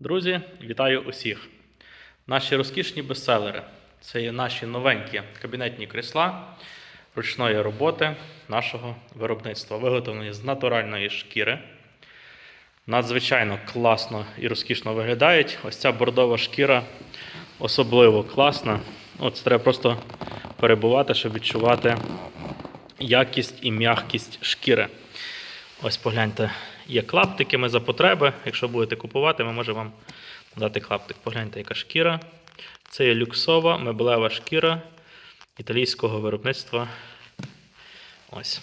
Друзі, вітаю усіх! Наші розкішні бестселери це є наші новенькі кабінетні крісла ручної роботи нашого виробництва, виготовлені з натуральної шкіри. Надзвичайно класно і розкішно виглядають. Ось ця бордова шкіра особливо класна. От треба просто перебувати, щоб відчувати якість і м'якість шкіри. Ось погляньте, є клаптики, ми за потреби. Якщо будете купувати, ми можемо вам дати клаптик. Погляньте, яка шкіра. Це є люксова меблева шкіра італійського виробництва. Ось.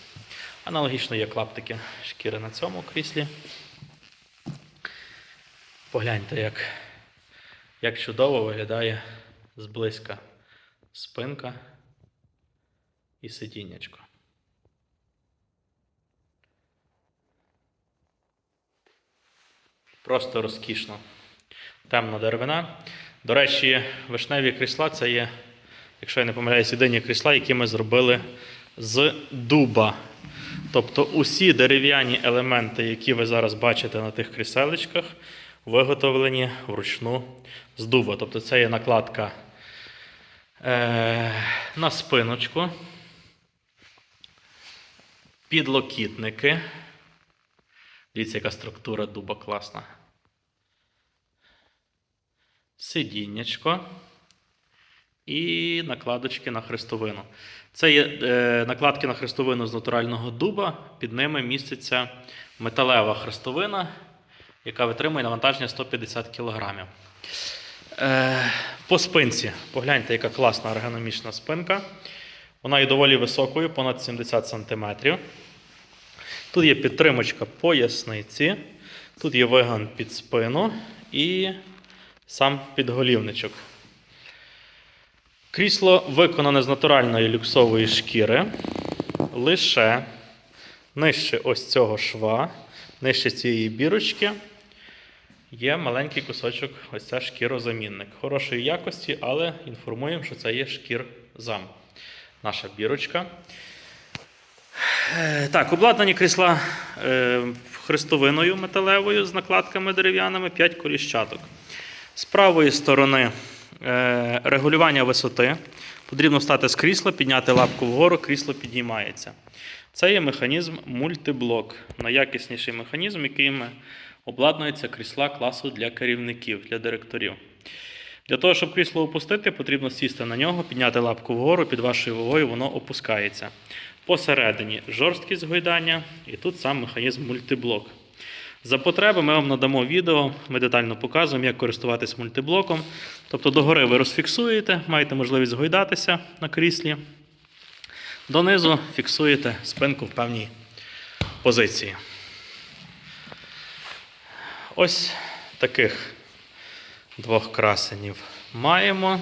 Аналогічно є клаптики шкіри на цьому кріслі. Погляньте, як, як чудово виглядає зблизька спинка і сидіннячко. Просто розкішно. Темна деревина. До речі, вишневі крісла це є, якщо я не помиляюсь, єдині крісла, які ми зробили з дуба. Тобто усі дерев'яні елементи, які ви зараз бачите на тих кріселечках, виготовлені вручну з дуба. Тобто це є накладка е, на спиночку, підлокітники. Дивіться, яка структура дуба класна. Сидіннячко і накладочки на хрестовину. Це є е, накладки на хрестовину з натурального дуба. Під ними міститься металева хрестовина, яка витримує навантаження 150 кг. Е, по спинці. Погляньте, яка класна ергономічна спинка. Вона є доволі високою, понад 70 см. Тут є підтримочка поясниці, тут є виган під спину і сам підголівничок. Крісло виконане з натуральної люксової шкіри. Лише нижче ось цього шва, нижче цієї бірочки, є маленький кусочок, ось це шкірозамінник. Хорошої якості, але інформуємо, що це є шкір-зам. Наша бірочка. Е, Так, обладнані крісла е, хрестовиною металевою з накладками дерев'яними, 5 коліщаток. З правої сторони е, регулювання висоти. Потрібно встати з крісла, підняти лапку вгору, крісло піднімається. Це є механізм мультиблок. Найякісніший механізм, яким обладнуються крісла класу для керівників, для директорів. Для того, щоб крісло опустити, потрібно сісти на нього, підняти лапку вгору, під вашою вагою воно опускається. Посередині жорсткість гойдання, і тут сам механізм мультиблок. За потреби ми вам надамо відео, ми детально показуємо, як користуватись мультиблоком. Тобто догори ви розфіксуєте, маєте можливість гойдатися на кріслі. Донизу фіксуєте спинку в певній позиції. Ось таких двох красенів маємо.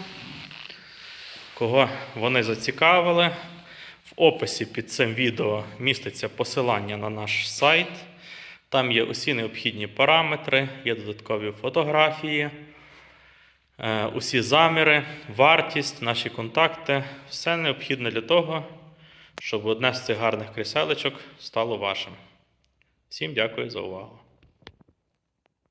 Кого вони зацікавили, в описі під цим відео міститься посилання на наш сайт. Там є усі необхідні параметри, є додаткові фотографії, е, усі заміри, вартість, наші контакти. Все необхідне для того, щоб одне з цих гарних кріселечок стало вашим. Всім дякую за увагу.